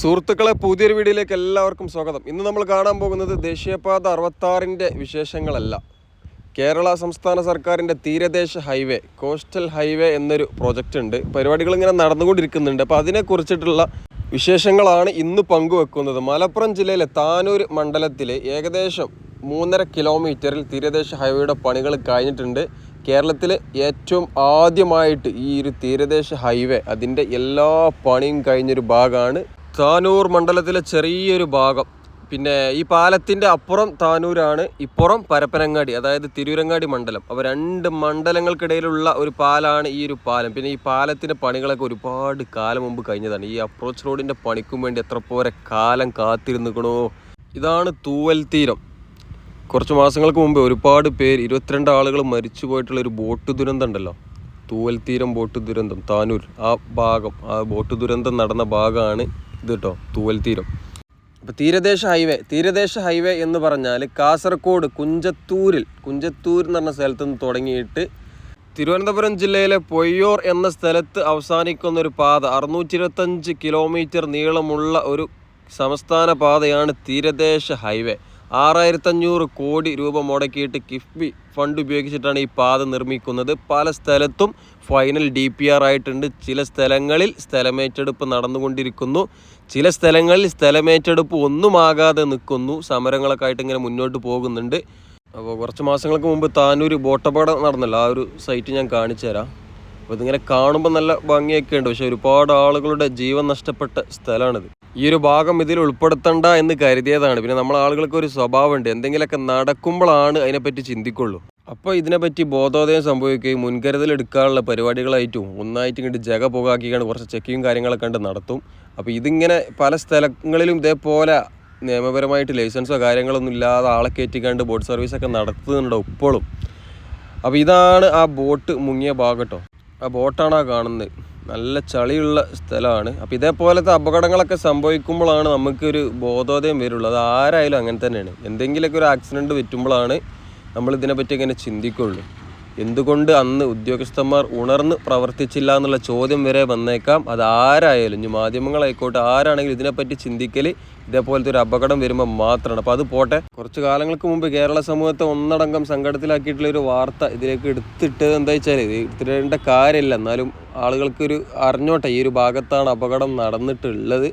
സുഹൃത്തുക്കളെ പുതിയൊരു വീഡിയോയിലേക്ക് എല്ലാവർക്കും സ്വാഗതം. ഇന്ന് നമ്മൾ കാണാൻ പോകുന്നത് ദേശീയപാത അറുപത്താറിന്റെ വിശേഷങ്ങളല്ല. കേരള സംസ്ഥാന സർക്കാരിന്റെ തീരദേശ ഹൈവേ കോസ്റ്റൽ ഹൈവേ എന്നൊരു പ്രോജക്റ്റ് ഉണ്ട്. പരിപാടികൾ ഇങ്ങനെ നടന്നുകൊണ്ടിരിക്കുന്നുണ്ട്. അപ്പോൾ അതിനെക്കുറിച്ചിട്ടുള്ള വിശേഷങ്ങളാണ് ഇന്ന് പങ്കുവെക്കുന്നത്. മലപ്പുറം ജില്ലയിലെ താനൂർ മണ്ഡലത്തിൽ ഏകദേശം മൂന്നര കിലോമീറ്ററിൽ തീരദേശ ഹൈവേയുടെ പണികൾ കഴിഞ്ഞിട്ടുണ്ട്. കേരളത്തിൽ ഏറ്റവും ആദ്യമായിട്ട് ഈ ഒരു തീരദേശ ഹൈവേ അതിന്റെ എല്ലാ പണിയും കഴിഞ്ഞൊരു ഭാഗമാണ് താനൂർ മണ്ഡലത്തിലെ ചെറിയൊരു ഭാഗം. പിന്നെ ഈ പാലത്തിന്റെ അപ്പുറം താനൂരാണ് ഇപ്പുറം പരപ്പനങ്ങാടി അതായത് തിരൂരങ്ങാടി മണ്ഡലം. അപ്പോൾ രണ്ട് മണ്ഡലങ്ങൾക്കിടയിലുള്ള ഒരു പാലാണ് ഈ ഒരു പാലം. പിന്നെ ഈ പാലത്തിന്റെ പണികളൊക്കെ ഒരുപാട് കാലം മുമ്പ് കഴിഞ്ഞതാണ്. ഈ അപ്രോച്ച് റോഡിന്റെ പണിക്കും വേണ്ടി എത്ര പോരെ കാലം കാത്തിരുന്നിക്കണോ? ഇതാണ് തൂവൽ തീരം. കുറച്ച് മാസങ്ങൾക്ക് മുമ്പ് ഒരുപാട് പേര് ഇരുപത്തിരണ്ട് ആളുകൾ മരിച്ചു പോയിട്ടുള്ള ഒരു ബോട്ട് ദുരന്തം ഉണ്ടല്ലോ. തൂവൽ തീരം ബോട്ട് ദുരന്തം താനൂർ. ആ ഭാഗം ആ ബോട്ട് ദുരന്തം നടന്ന ഭാഗമാണ് ഇത് കേട്ടോ തൂവൽ തീരം. അപ്പോൾ തീരദേശ ഹൈവേ തീരദേശ ഹൈവേ എന്ന് പറഞ്ഞാൽ കാസർഗോഡ് കുഞ്ചത്തൂരിൽ കുഞ്ചത്തൂർ എന്ന് പറഞ്ഞ സ്ഥലത്ത് നിന്ന് തുടങ്ങിയിട്ട് തിരുവനന്തപുരം ജില്ലയിലെ പൊയ്യോർ എന്ന സ്ഥലത്ത് അവസാനിക്കുന്ന ഒരു പാത അറുന്നൂറ്റി കിലോമീറ്റർ നീളമുള്ള ഒരു സംസ്ഥാന പാതയാണ് തീരദേശ ഹൈവേ. ആറായിരത്തഞ്ഞൂറ് കോടി രൂപ മുടക്കിയിട്ട് കിഫ്ബി ഫണ്ട് ഉപയോഗിച്ചിട്ടാണ് ഈ പാത നിർമ്മിക്കുന്നത്. പല സ്ഥലത്തും ഫൈനൽ ഡി പി ആർ ആയിട്ടുണ്ട്. ചില സ്ഥലങ്ങളിൽ സ്ഥലമേറ്റെടുപ്പ് നടന്നുകൊണ്ടിരിക്കുന്നു. ചില സ്ഥലങ്ങളിൽ സ്ഥലമേറ്റെടുപ്പ് ഒന്നുമാകാതെ നിൽക്കുന്നു. സമരങ്ങളൊക്കെ ആയിട്ട് ഇങ്ങനെ മുന്നോട്ട് പോകുന്നുണ്ട്. അപ്പോൾ കുറച്ച് മാസങ്ങൾക്ക് മുമ്പ് താനൂർ ബോട്ടപ്പാടം നടന്നല്ലോ. ആ ഒരു സൈറ്റ് ഞാൻ കാണിച്ചു തരാം. അപ്പോൾ ഇതിങ്ങനെ കാണുമ്പോൾ നല്ല ഭംഗിയൊക്കെ ഉണ്ട്. പക്ഷേ ഒരുപാട് ആളുകളുടെ ജീവൻ നഷ്ടപ്പെട്ട സ്ഥലമാണിത്. ഈ ഒരു ഭാഗം ഇതിൽ ഉൾപ്പെടുത്തണ്ട എന്ന് കരുതിയതാണ്. പിന്നെ നമ്മൾ ആളുകൾക്ക് ഒരു സ്വഭാവമുണ്ട്. എന്തെങ്കിലുമൊക്കെ നടക്കുമ്പോഴാണ് അതിനെപ്പറ്റി ചിന്തിക്കുള്ളൂ. അപ്പോൾ ഇതിനെപ്പറ്റി ബോധോദയം സംഭവിക്കുകയും മുൻകരുതൽ എടുക്കാനുള്ള പരിപാടികളായിട്ടും ഒന്നായിട്ട് ഇങ്ങോട്ട് ജഗ പോകാക്കിയാണ് കുറച്ച് ചെക്കിങ്ങും കാര്യങ്ങളൊക്കെ കണ്ട് നടത്തും. അപ്പോൾ ഇതിങ്ങനെ പല സ്ഥലങ്ങളിലും ഇതേപോലെ നിയമപരമായിട്ട് ലൈസൻസോ കാര്യങ്ങളൊന്നും ഇല്ലാതെ ആളെ കയറ്റിക്കാണ്ട് ബോട്ട് സർവീസൊക്കെ നടത്തുന്നുണ്ടോ ഇപ്പോഴും. അപ്പോൾ ഇതാണ് ആ ബോട്ട് മുങ്ങിയ ഭാഗം കേട്ടോ. ആ ബോട്ടാണ് ആ കാണുന്നത്. നല്ല ചളിയുള്ള സ്ഥലമാണ്. അപ്പോൾ ഇതേപോലത്തെ അപകടങ്ങളൊക്കെ സംഭവിക്കുമ്പോഴാണ് നമുക്കൊരു ബോധോദയം വരുള്ളൂ. അത് ആരായാലും അങ്ങനെ തന്നെയാണ്. എന്തെങ്കിലുമൊക്കെ ഒരു ആക്സിഡന്റ് പറ്റുമ്പോഴാണ് നമ്മൾ ഇതിനെപ്പറ്റി ഇങ്ങനെ ചിന്തിക്കുള്ളൂ. എന്തുകൊണ്ട് അന്ന് ഉദ്യോഗസ്ഥന്മാർ ഉണർന്ന് പ്രവർത്തിച്ചില്ല എന്നുള്ള ചോദ്യം വരെ വന്നേക്കാം. അത് ആരായാലും ഇനി മാധ്യമങ്ങളായിക്കോട്ടെ ആരാണെങ്കിലും ഇതിനെപ്പറ്റി ചിന്തിക്കൽ ഇതേപോലത്തെ ഒരു അപകടം വരുമ്പോൾ മാത്രമാണ്. അപ്പോൾ അത് പോട്ടെ. കുറച്ച് കാലങ്ങൾക്ക് മുമ്പ് കേരള സമൂഹത്തെ ഒന്നടങ്കം സങ്കടത്തിലാക്കിയിട്ടുള്ള ഒരു വാർത്ത ഇതിലേക്ക് എടുത്തിട്ടത് എന്താ വെച്ചാൽ ഇത് എടുത്തിടേണ്ട കാര്യമില്ല. എന്നാലും ആളുകൾക്കൊരു അറിഞ്ഞോട്ടെ ഈ ഒരു ഭാഗത്താണ് അപകടം നടന്നിട്ടുള്ളത്.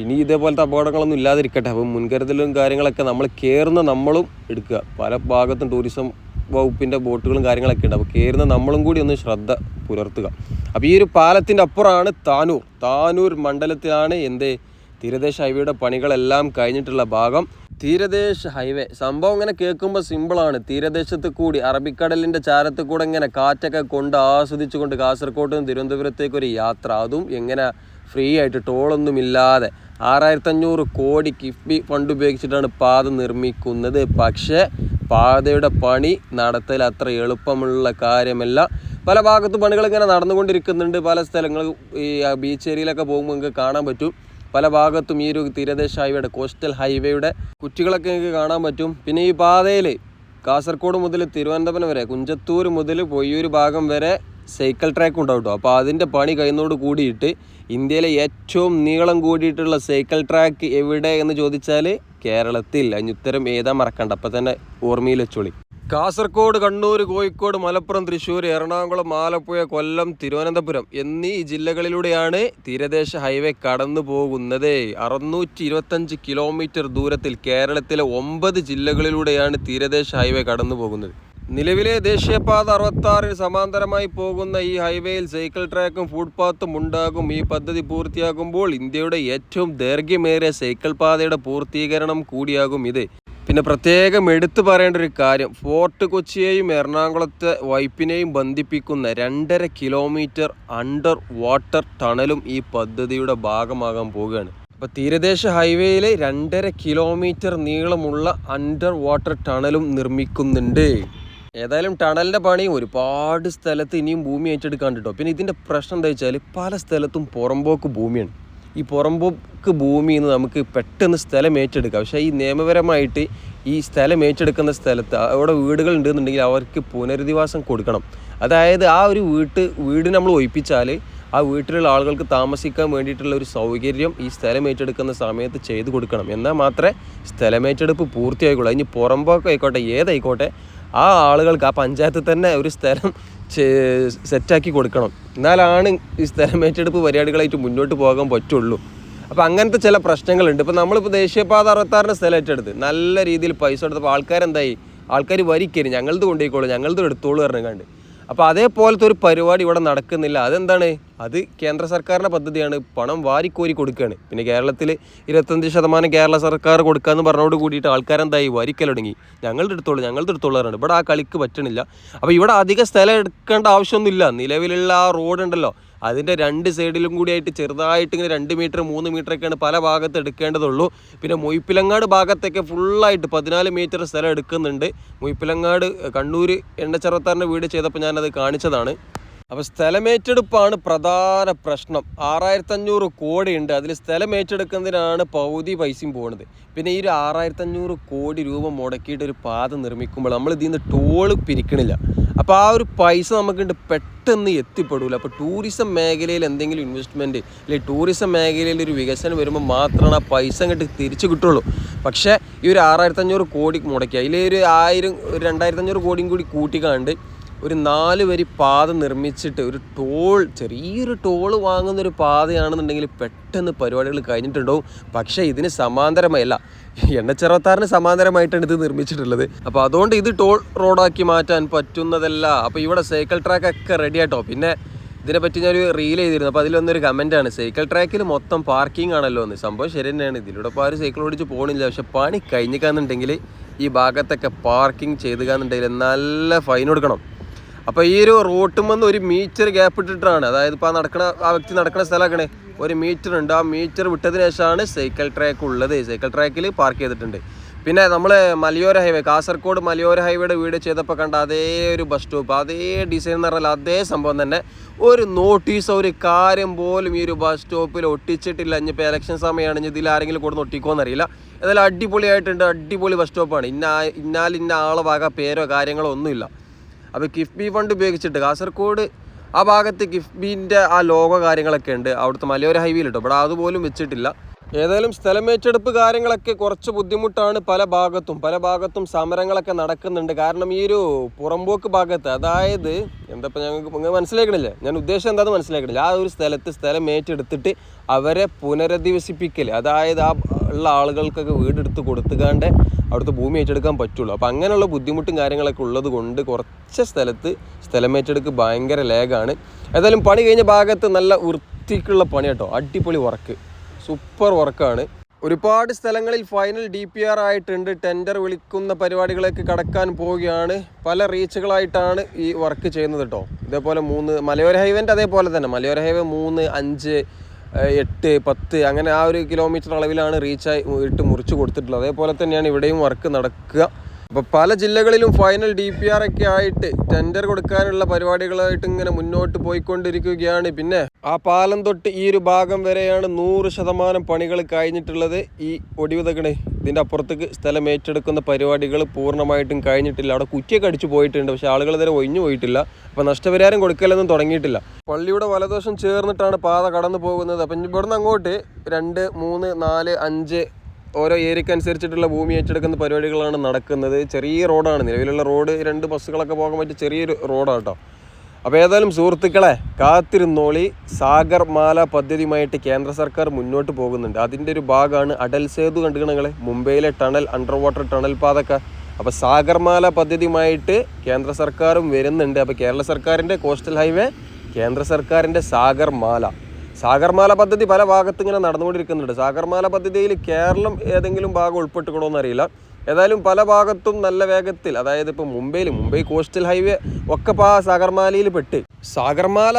ഇനി ഇതേപോലത്തെ അപകടങ്ങളൊന്നും ഇല്ലാതിരിക്കട്ടെ. അപ്പം മുൻകരുതലും കാര്യങ്ങളൊക്കെ നമ്മൾ കയറുന്ന നമ്മളും എടുക്കുക. പല ഭാഗത്തും ടൂറിസം വകുപ്പിന്റെ ബോട്ടുകളും കാര്യങ്ങളൊക്കെ ഉണ്ട്. അപ്പോൾ കയറുന്ന നമ്മളും കൂടി ഒന്ന് ശ്രദ്ധ പുലർത്തുക. അപ്പോൾ ഈ ഒരു പാലത്തിന്റെ അപ്പുറമാണ് താനൂർ. താനൂർ മണ്ഡലത്തിലാണ് എന്ത്? തീരദേശ ഹൈവേയുടെ പണികളെല്ലാം കഴിഞ്ഞിട്ടുള്ള ഭാഗം. തീരദേശ ഹൈവേ. സംഭവം ഇങ്ങനെ കേൾക്കുമ്പോൾ സിമ്പിളാണ്. തീരദേശത്ത് കൂടി അറബിക്കടലിന്റെ ചാരത്ത് കൂടെ ഇങ്ങനെ കാറ്റൊക്കെ കൊണ്ട് ആസ്വദിച്ചുകൊണ്ട് കാസർഗോഡ് നിന്ന് തിരുവനന്തപുരത്തേക്ക് ഒരു യാത്ര. അതും എങ്ങനെ ഫ്രീ ആയിട്ട് ടോളൊന്നുമില്ലാതെ ആറായിരത്തഞ്ഞൂറ് കോടി കിഫ്ബി ഫണ്ട് ഉപയോഗിച്ചിട്ടാണ് പാത നിർമ്മിക്കുന്നത്. പക്ഷേ പാതയുടെ പണി നടത്തൽ അത്ര എളുപ്പമുള്ള കാര്യമല്ല. പല ഭാഗത്ത് പണികൾ ഇങ്ങനെ നടന്നുകൊണ്ടിരിക്കുന്നുണ്ട്. പല സ്ഥലങ്ങൾ ഈ ബീച്ച് ഏരിയയിലൊക്കെ പോകുമ്പോൾ നിങ്ങൾക്ക് കാണാൻ പറ്റും. പല ഭാഗത്തും ഈ ഒരു തീരദേശ ഹൈവേയുടെ കോസ്റ്റൽ ഹൈവേയുടെ കുറ്റികളൊക്കെ നിങ്ങൾക്ക് കാണാൻ പറ്റും. പിന്നെ ഈ പാതയിൽ കാസർഗോഡ് മുതൽ തിരുവനന്തപുരം വരെ കുഞ്ചത്തൂർ മുതൽ പൊയ്യൂർ ഭാഗം വരെ സൈക്കിൾ ട്രാക്ക് ഉണ്ടാവും കേട്ടോ അപ്പോൾ അതിന്റെ പണി കഴിയുന്നതോട് കൂടിയിട്ട് ഇന്ത്യയിലെ ഏറ്റവും നീളം കൂടിയിട്ടുള്ള സൈക്കിൾ ട്രാക്ക് എവിടെ എന്ന് ചോദിച്ചാൽ കേരളത്തിൽ അതിന് ഉത്തരം ഏതാ മറക്കണ്ട. അപ്പം തന്നെ ഓർമ്മയിൽ വെച്ചോളി. കാസർഗോഡ് കണ്ണൂർ കോഴിക്കോട് മലപ്പുറം തൃശ്ശൂർ എറണാകുളം ആലപ്പുഴ കൊല്ലം തിരുവനന്തപുരം എന്നീ ജില്ലകളിലൂടെയാണ് തീരദേശ ഹൈവേ കടന്നു പോകുന്നത്. അറുന്നൂറ്റി ഇരുപത്തഞ്ച് കിലോമീറ്റർ ദൂരത്തിൽ കേരളത്തിലെ ഒമ്പത് ജില്ലകളിലൂടെയാണ് തീരദേശ ഹൈവേ കടന്നു പോകുന്നത്. നിലവിലെ ദേശീയപാത അറുപത്താറിന് സമാന്തരമായി പോകുന്ന ഈ ഹൈവേയിൽ സൈക്കിൾ ട്രാക്കും ഫുട്പാത്തും ഉണ്ടാകും. ഈ പദ്ധതി പൂർത്തിയാകുമ്പോൾ ഇന്ത്യയുടെ ഏറ്റവും ദൈർഘ്യമേറിയ സൈക്കിൾ പാതയുടെ പൂർത്തീകരണം കൂടിയാകും ഇത്. പിന്നെ പ്രത്യേകം എടുത്തു പറയേണ്ട ഒരു കാര്യം ഫോർട്ട് കൊച്ചിയെയും എറണാകുളത്തെ വൈപ്പിനെയും ബന്ധിപ്പിക്കുന്ന രണ്ടര കിലോമീറ്റർ അണ്ടർ വാട്ടർ ടണലും ഈ പദ്ധതിയുടെ ഭാഗമാകാൻ പോവുകയാണ്. അപ്പോൾ തീരദേശ ഹൈവേയിലെ രണ്ടര കിലോമീറ്റർ നീളമുള്ള അണ്ടർ വാട്ടർ ടണലും നിർമ്മിക്കുന്നുണ്ട്. ഏതായാലും ടണലിന്റെ പണി ഒരുപാട് സ്ഥലത്ത് ഇനിയും ഭൂമി ഏറ്റെടുക്കാണ്ട് കേട്ടോ പിന്നെ ഇതിന്റെ പ്രശ്നം എന്താ വെച്ചാൽ പല സ്ഥലത്തും പുറമ്പോക്ക് ഭൂമിയാണ്. ഈ പുറമ്പോക്ക് ഭൂമിയിൽ നിന്ന് നമുക്ക് പെട്ടെന്ന് സ്ഥലം ഏറ്റെടുക്കാം. പക്ഷേ ഈ നിയമപരമായിട്ട് ഈ സ്ഥലം ഏറ്റെടുക്കുന്ന സ്ഥലത്ത് അവിടെ വീടുകൾ ഉണ്ടെന്നുണ്ടെങ്കിൽ അവർക്ക് പുനരധിവാസം കൊടുക്കണം. അതായത് ആ ഒരു വീട്ട് വീട് നമ്മൾ ഒഴിപ്പിച്ചാൽ ആ വീട്ടിലുള്ള ആളുകൾക്ക് താമസിക്കാൻ വേണ്ടിയിട്ടുള്ള ഒരു സൗകര്യം ഈ സ്ഥലം ഏറ്റെടുക്കുന്ന സമയത്ത് ചെയ്തു കൊടുക്കണം. എന്നാൽ മാത്രമേ സ്ഥലമേറ്റെടുപ്പ് പൂർത്തിയായിക്കോളൂ. അതിന് പുറമ്പോക്കായിക്കോട്ടെ ഏതായിക്കോട്ടെ ആ ആളുകൾക്ക് ആ പഞ്ചായത്തിൽ തന്നെ ഒരു സ്ഥലം സെറ്റാക്കി കൊടുക്കണം. എന്നാലാണ് ഈ സ്ഥലം ഏറ്റെടുപ്പ് പരിപാടികളായിട്ട് മുന്നോട്ട് പോകാൻ പറ്റുള്ളൂ. അപ്പോൾ അങ്ങനത്തെ ചില പ്രശ്നങ്ങളുണ്ട്. ഇപ്പോൾ നമ്മളിപ്പോൾ ദേശീയപാത അറുപത്താറിന്റെ സ്ഥലം ഏറ്റെടുത്ത് നല്ല രീതിയിൽ പൈസ കൊടുത്തപ്പോൾ ആൾക്കാരെന്തായി? ആൾക്കാർ വരിക്കരുത്. ഞങ്ങളത് കൊണ്ടുപോയിക്കോളൂ. ഞങ്ങളത് എടുത്തോളൂ പറഞ്ഞു കണ്ട് അപ്പോൾ അതേപോലത്തെ ഒരു പരിപാടി ഇവിടെ നടക്കുന്നില്ല. അതെന്താണ്? അത് കേന്ദ്ര സർക്കാരിന്റെ പദ്ധതിയാണ്. പണം വാരിക്കോരി കൊടുക്കുകയാണ് പിന്നെ കേരളത്തിൽ ഇരുപത്തഞ്ച് ശതമാനം കേരള സർക്കാർ കൊടുക്കാമെന്ന് പറഞ്ഞോട് കൂടിയിട്ട് ആൾക്കാരെന്തായി? വരിക്കൽ തുടങ്ങി ഞങ്ങളുടെ എടുത്തോളൂ ഞങ്ങളുടെ അടുത്തുള്ളവരാണ് ഇവിടെ ആ കളിക്ക് പറ്റണില്ല. അപ്പോൾ ഇവിടെ അധിക സ്ഥലം എടുക്കേണ്ട ആവശ്യമൊന്നുമില്ല. നിലവിലുള്ള ആ റോഡ് ഉണ്ടല്ലോ അതിന്റെ രണ്ട് സൈഡിലും കൂടിയായിട്ട് ചെറുതായിട്ട് ഇങ്ങനെ രണ്ട് മീറ്റർ മൂന്ന് മീറ്റർ ഒക്കെയാണ് പല ഭാഗത്ത് എടുക്കേണ്ടതുള്ളൂ. പിന്നെ മൊയ്പ്പിലങ്ങാട് ഭാഗത്തൊക്കെ ഫുള്ളായിട്ട് പതിനാല് മീറ്റർ സ്ഥലം എടുക്കുന്നുണ്ട്. മൊയ്പ്പിലങ്ങാട് കണ്ണൂർ എണ്ണച്ചെറുത്താറിന്റെ വീട് ചെയ്തപ്പോൾ ഞാനത് കാണിച്ചതാണ്. അപ്പോൾ സ്ഥലമേറ്റെടുപ്പാണ് പ്രധാന പ്രശ്നം. ആറായിരത്തി അഞ്ഞൂറ് ഉണ്ട് അതിൽ സ്ഥലം ഏറ്റെടുക്കുന്നതിനാണ് പൗതി പൈസയും പോകുന്നത് പിന്നെ ഈ ഒരു ആറായിരത്തി അഞ്ഞൂറ് കോടി രൂപ മുടക്കിയിട്ട് ഒരു പാത നിർമ്മിക്കുമ്പോൾ നമ്മൾ ഇതിൽ നിന്ന് ടോൾ പിരിക്കണില്ല. അപ്പോൾ ആ ഒരു പൈസ നമുക്കുണ്ട് പെട്ടെന്ന് എത്തിപ്പെടില്ല അപ്പോൾ ടൂറിസം മേഖലയിൽ എന്തെങ്കിലും ഇൻവെസ്റ്റ്മെന്റ് അല്ലെങ്കിൽ ടൂറിസം മേഖലയിൽ ഒരു വികസനം വരുമ്പോൾ മാത്രമാണ് ആ പൈസ അങ്ങോട്ട് തിരിച്ചു കിട്ടുള്ളൂ. പക്ഷേ ഈ ഒരു ആറായിരത്തഞ്ഞൂറ് കോടി മുടക്കി അതിൽ ഒരു ആയിരം ഒരു രണ്ടായിരത്തഞ്ഞൂറ് കോടിയും കൂടി കൂട്ടിക്കാണ്ട് ഒരു നാല് വരി പാത നിർമ്മിച്ചിട്ട് ഒരു ടോൾ ചെറിയൊരു ടോൾ വാങ്ങുന്ന ഒരു പാതയാണെന്നുണ്ടെങ്കിൽ പെട്ടെന്ന് പരിപാടികൾ കഴിഞ്ഞിട്ടുണ്ടാവും. പക്ഷേ ഇതിന് സമാന്തരമായല്ല എണ്ണച്ചെറുപത്താറിന് സമാന്തരമായിട്ടാണ് ഇത് നിർമ്മിച്ചിട്ടുള്ളത്. അപ്പോൾ അതുകൊണ്ട് ഇത് ടോൾ റോഡാക്കി മാറ്റാൻ പറ്റുന്നതല്ല. അപ്പോൾ ഇവിടെ സൈക്കിൾ ട്രാക്ക് ഒക്കെ റെഡി ആട്ടോ. പിന്നെ ഇതിനെപ്പറ്റി ഞാനൊരു റീൽ ചെയ്തിരുന്നു. അപ്പോൾ അതിലൊന്നൊരു കമന്റാണ് സൈക്കിൾ ട്രാക്കിൽ മൊത്തം പാർക്കിംഗ് ആണല്ലോ എന്ന്. സംഭവം ശരി തന്നെയാണ്. ഇതിലൂടെ ഇപ്പോൾ ആരും സൈക്കിൾ ഓടിച്ച് പോകണില്ല പക്ഷേ പണി കഴിഞ്ഞിക്കാന്നുണ്ടെങ്കിൽ ഈ ഭാഗത്തൊക്കെ പാർക്കിംഗ് ചെയ്തുകാന്നുണ്ടെങ്കിൽ നല്ല ഫൈൻ കൊടുക്കണം. അപ്പോൾ ഈ ഒരു റോട്ടുമെന്ന് ഒരു മീറ്റർ ഗ്യാപ്പ് ഇട്ടിട്ടാണ്. അതായത് ഇപ്പോൾ ആ നടക്കണ ആ വ്യക്തി നടക്കുന്ന സ്ഥലമാക്കണേ ഒരു മീറ്റർ ഉണ്ട്. ആ മീറ്റർ വിട്ടതിന് ശേഷമാണ് സൈക്കിൾ ട്രാക്ക് ഉള്ളത്. സൈക്കിൾ ട്രാക്കിൽ പാർക്ക് ചെയ്തിട്ടുണ്ട്. പിന്നെ നമ്മൾ മലയോര ഹൈവേ കാസർഗോഡ് മലയോര ഹൈവേയുടെ വീട് ചെയ്തപ്പോൾ കണ്ട അതേ ഒരു ബസ് സ്റ്റോപ്പ് അതേ ഡിസൈൻ എന്ന് പറഞ്ഞാൽ അതേ സംഭവം തന്നെ. ഒരു നോട്ടീസോ ഒരു കാര്യം പോലും ഈ ഒരു ബസ് സ്റ്റോപ്പിൽ ഒട്ടിച്ചിട്ടില്ല. ഇനിയിപ്പോൾ ഇലക്ഷൻ സമയമാണ്. ഇനി ഇതിൽ ആരെങ്കിലും കൊടുന്ന് ഒട്ടിക്കോന്നറിയില്ല ഏതായാലും അടിപൊളിയായിട്ടുണ്ട്. അടിപൊളി ബസ് സ്റ്റോപ്പാണ് ഇന്ന ഇന്നാൽ ഇന്ന ആളെ വക പേരോ കാര്യങ്ങളോ ഒന്നുമില്ല. അപ്പോൾ കിഫ്ബി ഫണ്ട് ഉപയോഗിച്ചിട്ട് കാസർഗോഡ് ആ ഭാഗത്ത് കിഫ്ബീന്റെ ആ ലോഗോ കാര്യങ്ങളൊക്കെ ഉണ്ട്. അവിടുത്തെ മലയോര ഹൈവേയിൽ കേട്ടോ ഇവിടെ അതുപോലും വെച്ചിട്ടില്ല. ഏതായാലും സ്ഥലമേറ്റെടുപ്പ് കാര്യങ്ങളൊക്കെ കുറച്ച് ബുദ്ധിമുട്ടാണ് പല ഭാഗത്തും. പല ഭാഗത്തും സമരങ്ങളൊക്കെ നടക്കുന്നുണ്ട്. കാരണം ഈ ഒരു പുറമ്പോക്ക് ഭാഗത്ത് അതായത് എന്താ ഇപ്പം ഞങ്ങൾക്ക് മനസ്സിലാക്കണില്ലേ? ഞാൻ ഉദ്ദേശം എന്താണെന്ന് മനസ്സിലാക്കണില്ല. ആ ഒരു സ്ഥലത്ത് സ്ഥലം ഏറ്റെടുത്തിട്ട് അവരെ പുനരധിവസിപ്പിക്കൽ അതായത് ആ ഉള്ള ആളുകൾക്കൊക്കെ വീടെടുത്ത് കൊടുത്തുകാണ്ട് അവിടുത്തെ ഭൂമി ഏറ്റെടുക്കാൻ പറ്റുള്ളൂ. അപ്പോൾ അങ്ങനെയുള്ള ബുദ്ധിമുട്ടും കാര്യങ്ങളൊക്കെ ഉള്ളത് കൊണ്ട് കുറച്ച് സ്ഥലത്ത് സ്ഥലം ഏറ്റെടുക്ക് ഭയങ്കര ലേഗാണ് ഏതായാലും പണി കഴിഞ്ഞ ഭാഗത്ത് നല്ല വൃത്തിക്കുള്ള പണി കേട്ടോ അടിപൊളി വർക്ക് സൂപ്പർ വർക്കാണ്. ഒരുപാട് സ്ഥലങ്ങളിൽ ഫൈനൽ ഡി പി ആർ ആയിട്ടുണ്ട്. ടെൻഡർ വിളിക്കുന്ന പരിപാടികളൊക്കെ കടക്കാൻ പോവുകയാണ്. പല റീച്ചുകളായിട്ടാണ് ഈ വർക്ക് ചെയ്യുന്നത് കേട്ടോ ഇതേപോലെ മൂന്ന് മലയോര ഹൈവേന്റെ അതേപോലെ തന്നെ. മലയോര ഹൈവേ മൂന്ന് അഞ്ച് എട്ട് പത്ത് അങ്ങനെ ആ ഒരു കിലോമീറ്റർ അളവിലാണ് റീച്ചായി ഇട്ട് മുറിച്ച് കൊടുത്തിട്ടുള്ളത്. അതേപോലെ തന്നെയാണ് ഇവിടെയും വർക്ക് നടക്കുക. അപ്പോൾ പല ജില്ലകളിലും ഫൈനൽ ഡി പി ആർ ഒക്കെ ആയിട്ട് ടെൻഡർ കൊടുക്കാനുള്ള പരിപാടികളായിട്ട് ഇങ്ങനെ മുന്നോട്ട് പോയിക്കൊണ്ടിരിക്കുകയാണ്. പിന്നെ ആ പാലം തൊട്ട് ഈ ഒരു ഭാഗം വരെയാണ് നൂറ് ശതമാനം പണികൾ കഴിഞ്ഞിട്ടുള്ളത്. ഈ ഒടിവിതകണേ ഇതിന്റെ അപ്പുറത്തേക്ക് സ്ഥലം ഏറ്റെടുക്കുന്ന പരിപാടികൾ പൂർണമായിട്ടും കഴിഞ്ഞിട്ടില്ല. അവിടെ കുറ്റിയൊക്കെ അടിച്ചു പോയിട്ടുണ്ട്. പക്ഷേ ആളുകൾ ഇതുവരെ ഒഴിഞ്ഞു പോയിട്ടില്ല. അപ്പോൾ നഷ്ടപരിഹാരം കൊടുക്കലൊന്നും തുടങ്ങിയിട്ടില്ല. പള്ളിയുടെ വലദോഷം ചേർന്നിട്ടാണ് പാത കടന്നു പോകുന്നത്. അപ്പം ഇവിടുന്ന് അങ്ങോട്ട് രണ്ട് മൂന്ന് നാല് അഞ്ച് ഓരോ ഏരിയക്ക് അനുസരിച്ചിട്ടുള്ള ഭൂമി ഏറ്റെടുക്കുന്ന പരിപാടികളാണ് നടക്കുന്നത്. ചെറിയ റോഡാണ്. നിലവിലുള്ള റോഡ് രണ്ട് ബസ്സുകളൊക്കെ പോകാൻ പറ്റിയ ചെറിയൊരു റോഡാണ് കേട്ടോ അപ്പോൾ ഏതായാലും സുഹൃത്തുക്കളെ കാത്തിരുന്നോളി. സാഗർമാല പദ്ധതിയുമായിട്ട് കേന്ദ്ര സർക്കാർ മുന്നോട്ട് പോകുന്നുണ്ട്. അതിന്റെ ഒരു ഭാഗമാണ് അടൽ സേതു കണ്ടുകണങ്ങൾ മുംബൈയിലെ ടണൽ അണ്ടർ വാട്ടർ ടണൽ പാതൊക്കെ. അപ്പോൾ സാഗർമാല പദ്ധതിയുമായിട്ട് കേന്ദ്ര സർക്കാരും വരുന്നുണ്ട്. അപ്പോൾ കേരള സർക്കാരിന്റെ കോസ്റ്റൽ ഹൈവേ കേന്ദ്ര സർക്കാരിന്റെ സാഗർമാല സാഗർമാല പദ്ധതി പല ഭാഗത്തും ഇങ്ങനെ നടന്നുകൊണ്ടിരിക്കുന്നുണ്ട്. സാഗർമാല പദ്ധതിയിൽ കേരളം ഏതെങ്കിലും ഭാഗം ഉൾപ്പെട്ടുക്കണോ എന്നറിയില്ല ഏതായാലും പല ഭാഗത്തും നല്ല വേഗത്തിൽ അതായത് ഇപ്പോൾ മുംബൈയിൽ മുംബൈ കോസ്റ്റൽ ഹൈവേ ഒക്കെ ഇപ്പോൾ ആ സാഗർമാലയിൽ പെട്ട്. സാഗർമാല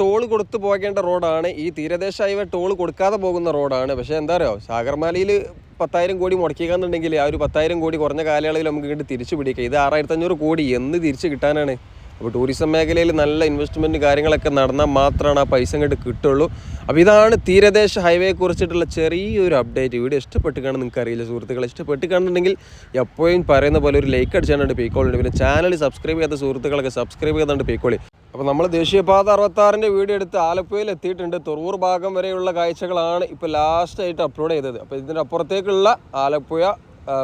ടോൾ കൊടുത്തു പോകേണ്ട റോഡാണ്. ഈ തീരദേശ ഹൈവേ ടോൾ കൊടുക്കാതെ പോകുന്ന റോഡാണ്. പക്ഷേ എന്താ പറയുക സാഗർമാലയിൽ പത്തായിരം കോടി മുടക്കിക്കാന്നുണ്ടെങ്കിൽ ആ ഒരു പത്തായിരം കോടി കുറഞ്ഞ കാലയളവിൽ നമുക്ക് ഇങ്ങോട്ട് തിരിച്ചു പിടിക്കുക ഇത് ആറായിരത്തഞ്ഞൂറ് കോടി എന്ന് തിരിച്ചു കിട്ടാനാണ്. അപ്പോൾ ടൂറിസം മേഖലയിൽ നല്ല ഇൻവെസ്റ്റ്മെന്റ് കാര്യങ്ങളൊക്കെ നടന്നാൽ മാത്രമാണ് ആ പൈസ ഇങ്ങോട്ട് കിട്ടുള്ളൂ. അപ്പോൾ ഇതാണ് തീരദേശ ഹൈവേയെ കുറിച്ചിട്ടുള്ള ചെറിയൊരു അപ്ഡേറ്റ് വീഡിയോ ഇഷ്ടപ്പെട്ട് കാണാൻ നിങ്ങൾക്ക് അറിയില്ല സുഹൃത്തുക്കളെ. ഇഷ്ടപ്പെട്ട് കാണുന്നുണ്ടെങ്കിൽ എപ്പോഴും പറയുന്ന പോലെ ഒരു ലൈക്ക് അടിച്ചാണ്ട് പീക്കോളുണ്ട് പിന്നെ ചാനൽ സബ്സ്ക്രൈബ് ചെയ്യാത്ത സുഹൃത്തുക്കളൊക്കെ സബ്സ്ക്രൈബ് ചെയ്താണ്ട് പേക്കോളി അപ്പോൾ നമ്മൾ ദേശീയപാത അറുപത്താറിന്റെ വീഡിയോ എടുത്ത് ആലപ്പുഴയിൽ എത്തിയിട്ടുണ്ട്. തൊറൂർ ഭാഗം വരെയുള്ള കാഴ്ചകളാണ് ഇപ്പോൾ ലാസ്റ്റായിട്ട് അപ്ലോഡ് ചെയ്തത്. അപ്പോൾ ഇതിന്റെ അപ്പുറത്തേക്കുള്ള ആലപ്പുഴ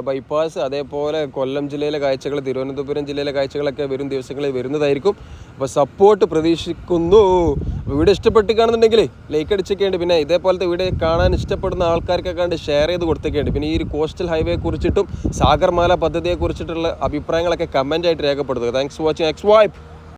ബൈപ്പാസ് അതേപോലെ കൊല്ലം ജില്ലയിലെ കാഴ്ചകൾ തിരുവനന്തപുരം ജില്ലയിലെ കാഴ്ചകളൊക്കെ വരും ദിവസങ്ങളിൽ വരുന്നതായിരിക്കും. അപ്പോൾ സപ്പോർട്ട് പ്രതീക്ഷിക്കുന്നു. വീഡിയോ ഇഷ്ടപ്പെട്ട് കാണുന്നുണ്ടെങ്കിൽ ലൈക്ക് അടിച്ചൊക്കെയുണ്ട് പിന്നെ ഇതേപോലത്തെ വീഡിയോ കാണാൻ ഇഷ്ടപ്പെടുന്ന ആൾക്കാർക്കൊക്കെ കണ്ട് ഷെയർ ചെയ്ത് കൊടുത്തൊക്കെയുണ്ട് പിന്നെ ഈ ഒരു കോസ്റ്റൽ ഹൈവേ കുറിച്ചിട്ടും സാഗർമാല പദ്ധതിയെക്കുറിച്ചിട്ടുള്ള അഭിപ്രായങ്ങളൊക്കെ കമന്റായിട്ട് രേഖപ്പെടുത്തുക. Thanks for watching X wipe